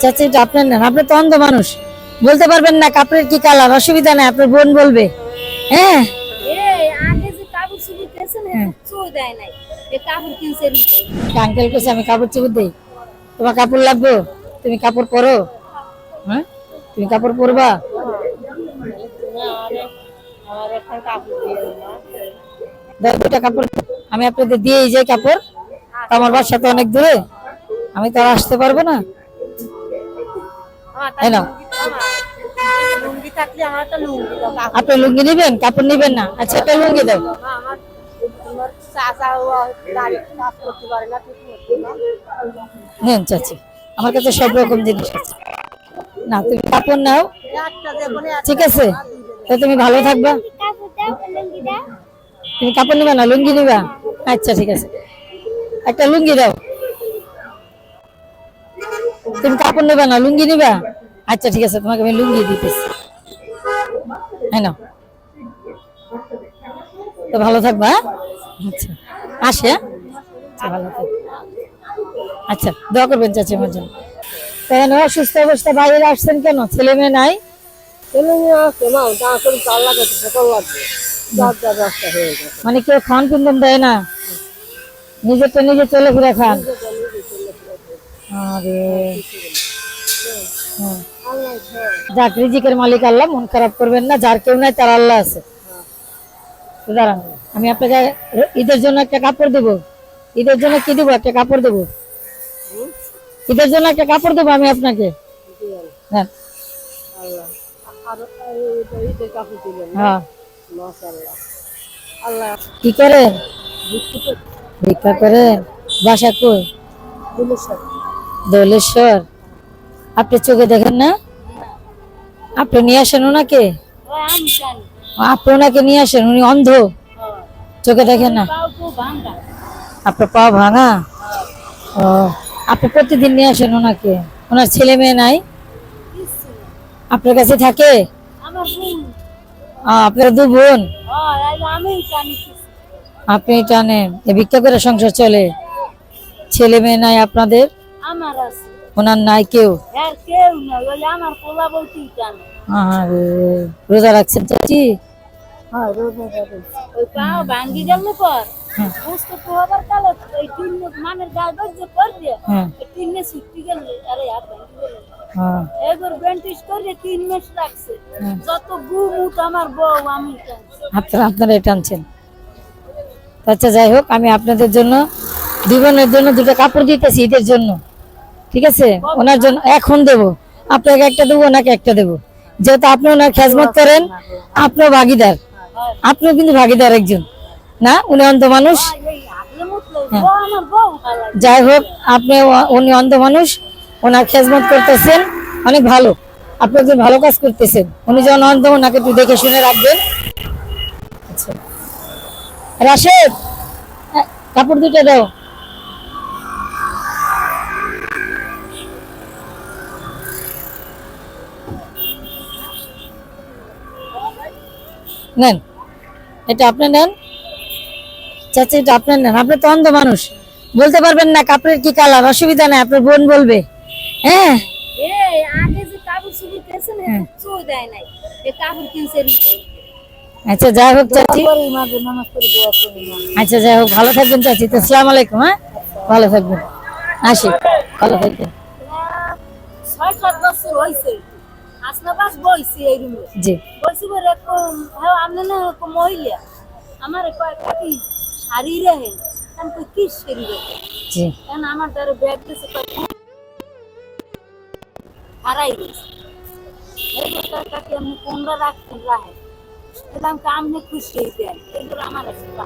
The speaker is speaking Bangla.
চাচি এটা আপনার নেন আপনি তো অন্ধ মানুষ। বলতে পারবেন না কাপড়ের কি কালার অসুবিধা নাই আপনার বোন বলবে। হ্যাঁ? এই আগে যে কাপড় চুপড় কিনছে না চুই দেয় নাই। এ কাপড় কিনছে নি? আঙ্কেল কেছে আমি কাপড় চোপড় দিই। তোমার কাপড় লাগবে? তুমি কাপড় পরো। হ্যাঁ? তুমি কাপড় পরবা? দুটা কাপড়। আমি আপনাদের দিয়েই যাই কাপড়। আমার বাসা তো অনেক দূরে। আমি তো আসতে পারব না। এই নাও লুঙ্গি থাকলে আমার একটা লুঙ্গি আপনি লুঙ্গি নিবেন? কাপড় নিবেন না? আচ্ছা একটা লুঙ্গি দাও না নেন চাচি। আমার কাছে সব রকম জিনিস আছে। না তুমি কাপড় নাও। না ঠিক আছে। তো তুমি ভালো থাকবা। তুমি কাপড় নিবা না? লুঙ্গি নিবা? আচ্ছা ঠিক আছে। একটা লুঙ্গি দাও। তুমি কাপড় নেবা না লুঙ্গি নিবা? আচ্ছা ঠিক আছে তোমাকে আমি লুঙ্গি দিতেছি। হ্যাঁ নাও। তো ভালো থাকবা হ্যাঁ? আচ্ছা আসে হ্যাঁ? আচ্ছা ভালো থাকবে আচ্ছা দোয়া করবেন চাচি আমার জন্য। কেন অসুস্থ অবস্থা বাইরে আসছেন কেন? ছেলে মেয়ে নাই? না মানে কেউ খান পিন্দন দেয় না? নিজেরটা নিজে চলে ফিরে খান। আরে। হ্যাঁ। যাক রিজিকের মালিক আল্লাহ মন খারাপ করবেন না যার কেউ নাই তার আল্লাহ আছে। দাঁড়ান আমি আপনাকে ঈদের জন্য একটা কাপড় দেব। ঈদের জন্য কি দেবো? একটা কাপড় দেব। ঈদের জন্য একটা কাপড় দেবো আমি আপনাকে। হ্যাঁ। হ্যাঁ। কি করেন? ভিক্ষা করেন? বাসা কই? দোলেশ্বর আপনি চোখে দেখেন না? আপনি নিয়ে আসেন ওনাকে? আপনি ওনাকে নিয়ে আসেন উনি অন্ধ। চোখে দেখেন না? আপনার পা ভাঙা? ও আপনি প্রতিদিন নিয়ে আসেন ওনাকে? ওনার ছেলে মেয়ে নাই? আপনার কাছে থাকে? আপনার দু বোন? আপনি টানেন ভিক্ষা করে সংসার চলে। ছেলে মেয়ে নাই আপনাদের? আমার আছে। ওনার নাই কেউ? আর কেউ না ওই আমার পোলা বলতেই জানে আরে রোজা রাখছেন চাচি হ্যাঁ রোজা যাবে ওই পাও ভাঙ্গি গেল পর হ্যাঁ। বুঝতে তো আবার কালো এই তিন মানের গাল বজ্জ করবে হ্যাঁ। তিন মাস ছুটি গেল আরে আর ভাঙ্গি গেল হ্যাঁ। করে তিন মাস রাখছে। যত গু মুট আমার বউ আমি। আপনারা আপনারাই টানছেন। আচ্ছা যাই হোক আমি আপনাদের জন্য জীবনের জন্য দুটো কাপড় দিতেছি ঈদের জন্য। ঠিক আছে? ওনার জন্য এখন দেব। আপনাকে একটা দেবো, ওনাকে একটা দেবো। যেহেতু আপনি ওনার খেজমত করেন, আপনিও ভাগিদার। আপনিও কিন্তু ভাগিদার একজন। না? উনি অন্ধ মানুষ। ভালো যাই হোক, আপনি উনি অন্ধ মানুষ, ওনার খেজমত করতেছেন, অনেক ভালো। আপনি একজন ভালো কাজ করতেছেন। উনি যখন অন্ধ, ওনাকে একটু দেখে শুনে রাখবেন। আচ্ছা। রাশেদ কাপড় দুটো দাও। নেন। এটা আপনি নেন। চাচি এটা আপনার নেন। আপনি তো অন্ধ মানুষ। বলতে পারবেন না কাপড়ের কি কালার অসুবিধা নাই আপনার বোন বলবে। হ্যাঁ? এই আগে যে কাপড় চুপড় কিনছে না চুই দেয় নাই। এ কাপড় কিনছে নি আচ্ছা যাই হোক চাচি। আচ্ছা যাই হোক ভালো থাকবেন চাচি। তো সালাম আলাইকুম হ্যাঁ? ভালো থাকবেন। আসি ভালো থাকবেন। ছয় সাত বছর হয়েছে আসনা বাস বইছি এই রুমে। জি। বইছি বলে হ্যাঁ আপনি না মহিলা। আমার কয়েকটা কি শাড়ি রেহে আমি কই কি শাড়ি রেহে জি। কারণ আমার দ্বারা ব্যাগ দিয়েছে কয়েকটা হারাই গেছে। এই টাকাকে আমি কোনটা রাখতেন রাহে এলাম কামনে খুশি হয়ে এগুলো আমার একটা